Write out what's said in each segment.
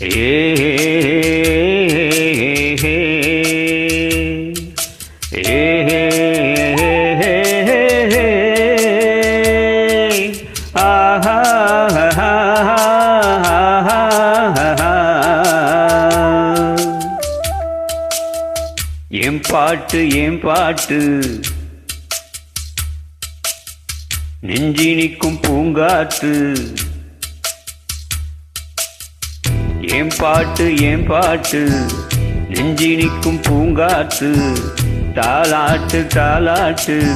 என் பாட்டு என் பாட்டு. நெஞ்சினிக்கும் பூங்காத்து ஏன் பாட்டு ஏன் பாட்டு. நெஞ்சினிக்கும் பூங்காற்று தாளாட்டு தாளாட்டு.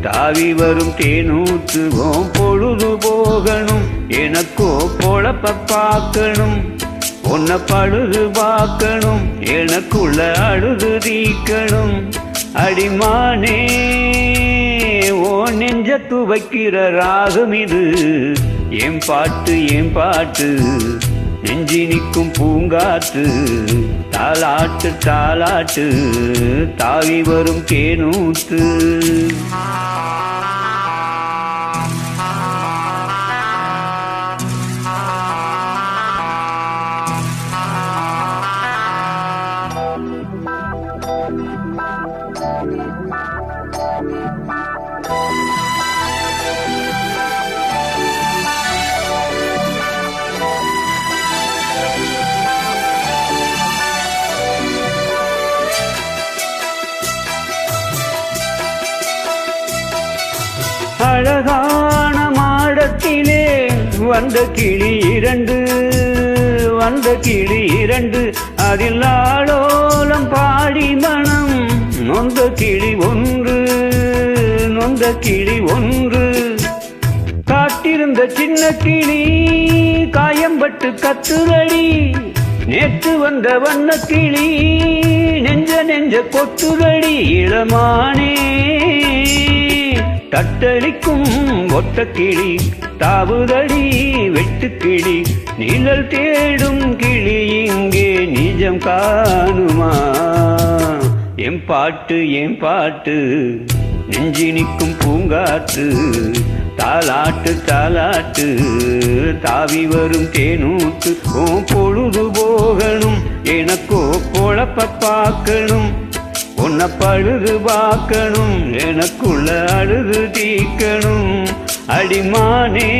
தாவி வரும் தேனூத்து ஓம் பொழுது போகணும். எனக்கோ பொழப்ப பார்க்கணும். உன்னை பழுது பார்க்கணும். எனக்குள்ள அழுது தீக்கணும். அடிமானே ஓ நெஞ்ச துவைக்கிற ராகம் இது. என் பாட்டு என் பாட்டு. நெஞ்சி நிற்கும் பூங்காற்று தாலாட்டு தாலாட்டு தாவி வரும் தேனூத்து அழகான மாடத்திலே வந்த கிளி இரண்டு வந்த கிளி இரண்டு. அதில் ஆளோலம் பாடி மனம் நொந்த கிளி ஒன்று நொந்த கிளி ஒன்று. காட்டிருந்த சின்ன கிளி காயம்பட்டு கத்துதடி நேற்று வந்த வண்ண கிளி நெஞ்ச நெஞ்ச கொத்துதடி இளமானே தத்தளிக்கும் ஒட்டக்கிளி தாவுதடி வெட்டுக்கிளி நிழல் தேடும் கிளி இங்கே நிஜம் காணுமா? என் பாட்டு என் பாட்டு நெஞ்சி நிற்கும் பூங்காத்து தாலாட்டு தாலாட்டு தாவி வரும் தேனூட்டு ஓ பொழுது போகணும் எனக்கோ குழப்ப பார்க்கணும் உன்னை பழுது பார்க்கணும் எனக்கு தீக்கணும். அடிமானே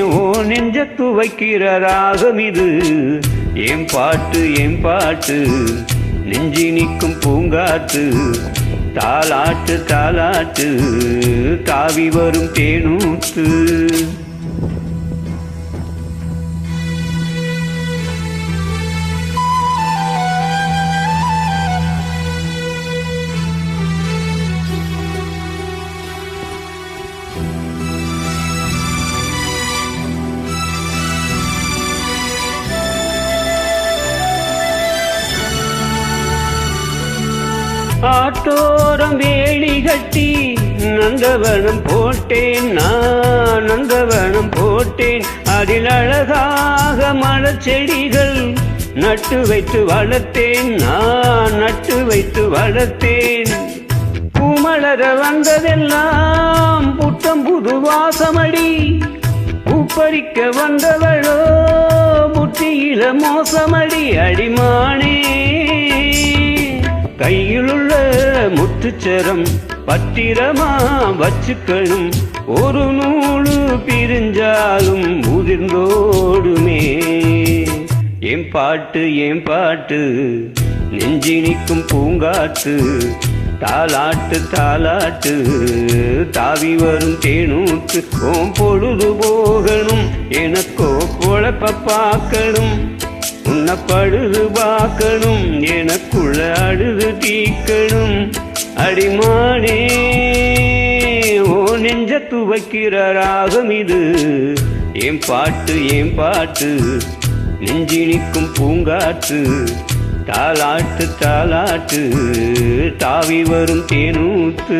ஓ நெஞ்ச துவைக்கிற ராகம் இது. என் பாட்டு என் பாட்டு நெஞ்சி நிற்கும் பூங்காத்து தாளாட்டு தாளாட்டு தாவி வரும் தேனூத்து காட்டோரம் வேலி கட்டி நந்தவனம் போட்டேன். நான் நந்தவனம் போட்டேன். அதில் அழகாக மலச்செடிகள் நட்டு வைத்து வளர்த்தேன். நான் நட்டு வைத்து வளர்த்தேன். பூமலர வந்ததெல்லாம் புத்தம் புது வாசமடி. பூப்பறிக்க வந்தவளோ புத்தியில மோசமடி. அடிமானே வெற்றுச்சரம் பத்திரமா வச்சுக்கணும். ஒரு நூலு பிரிஞ்சாலும் முதிர்ந்தோடுமே. என் பாட்டு என் பாட்டு நெஞ்சி நிற்கும் பூங்காத்து தாலாட்டு தாலாட்டு தாவி வரும் தேனூத்து ஓம் பொழுது போகணும் எனக்கோ பொழப்ப பார்க்கணும். உன்னை பழுது பார்க்கணும் எனக்குள்ள அழுது தீக்கணும். அடிமானே ஓ நெஞ்ச துவைக்கிற ராகம் இது. என் பாட்டு என் பாட்டு நெஞ்சி நிற்கும் பூங்காற்று தாளாட்டு தாலாட்டு தாவி வரும் தேனூத்து